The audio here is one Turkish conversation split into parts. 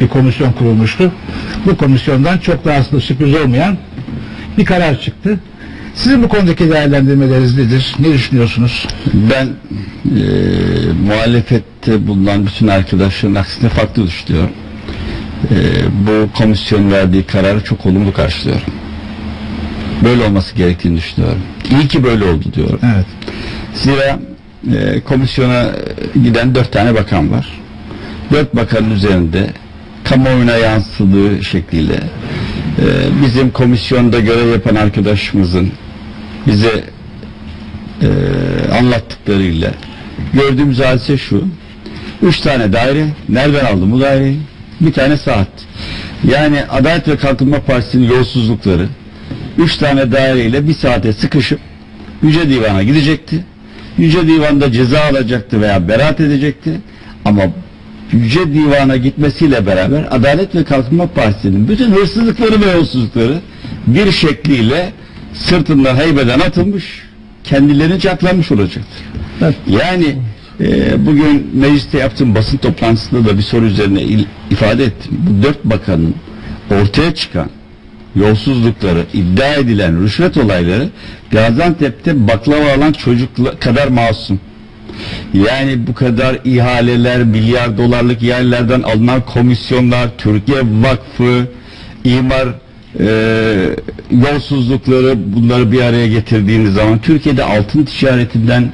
bir komisyon kurulmuştu. Bu komisyondan çok da aslında sürpriz olmayan bir karar çıktı. Sizin bu konudaki değerlendirmeleriniz nedir? Ne düşünüyorsunuz? Ben e, muhalefette bulunan bütün arkadaşların aksine farklı düşünüyorum. E, bu komisyon verdiği kararı çok olumlu karşılıyorum. Böyle olması gerektiğini düşünüyorum. İyi ki böyle oldu diyorum. Evet. Zira e, komisyona giden dört tane bakan var. Dört bakanın üzerinde kamuoyuna yansıdığı şekliyle e, bizim komisyonda görev yapan arkadaşımızın bize e, anlattıklarıyla gördüğümüz hadise şu. Üç tane daire. Nereden aldım bu daireyi? Bir tane saat. Yani Adalet ve Kalkınma Partisi'nin yolsuzlukları üç tane daireyle bir saate sıkışıp Yüce Divan'a gidecekti. Yüce Divan'da ceza alacaktı veya beraat edecekti. Ama Yüce Divan'a gitmesiyle beraber Adalet ve Kalkınma Partisi'nin bütün hırsızlıkları ve yolsuzlukları bir şekliyle sırtından heybeden atılmış, kendilerini çaklanmış olacaktı. Evet. Yani e, bugün mecliste yaptığım basın toplantısında da bir soru üzerine il- ifade ettim. Bu dört bakanın ortaya çıkan yolsuzlukları, iddia edilen rüşvet olayları Gaziantep'te baklava alan çocuk kadar masum. Yani bu kadar ihaleler, milyar dolarlık yerlerden alınan komisyonlar, Türkiye Vakfı, imar e, yolsuzlukları bunları bir araya getirdiğiniz zaman Türkiye'de altın ticaretinden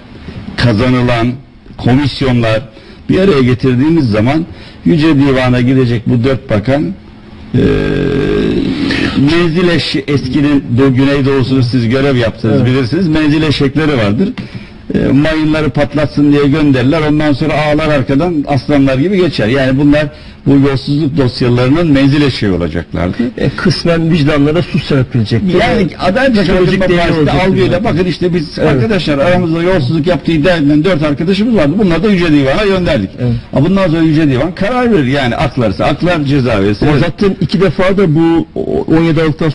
kazanılan komisyonlar bir araya getirdiğimiz zaman Yüce Divan'a gidecek bu dört bakan e, menzil eş, eskinin do, Güneydoğu'sunu siz görev yaptınız Evet. bilirsiniz. Menzil eşekleri vardır. E, mayınları patlatsın diye gönderirler. Ondan sonra ağlar arkadan aslanlar gibi geçer. Yani bunlar bu yolsuzluk dosyalarının menzil eşeği olacaklardı. E, kısmen vicdanlara su serpilecekti. Yani ve Psikolojik değeri algıyla bakın işte biz Evet. arkadaşlar aramızda yolsuzluk yaptığı edilen dört arkadaşımız vardı. Bunları da Yüce Divan'a gönderdik. Evet. Ha, Bundan sonra Yüce Divan karar verir. Yani aklarsa aklar ceza verirse. Ama zaten iki defa da bu o- 17 Aralık'tan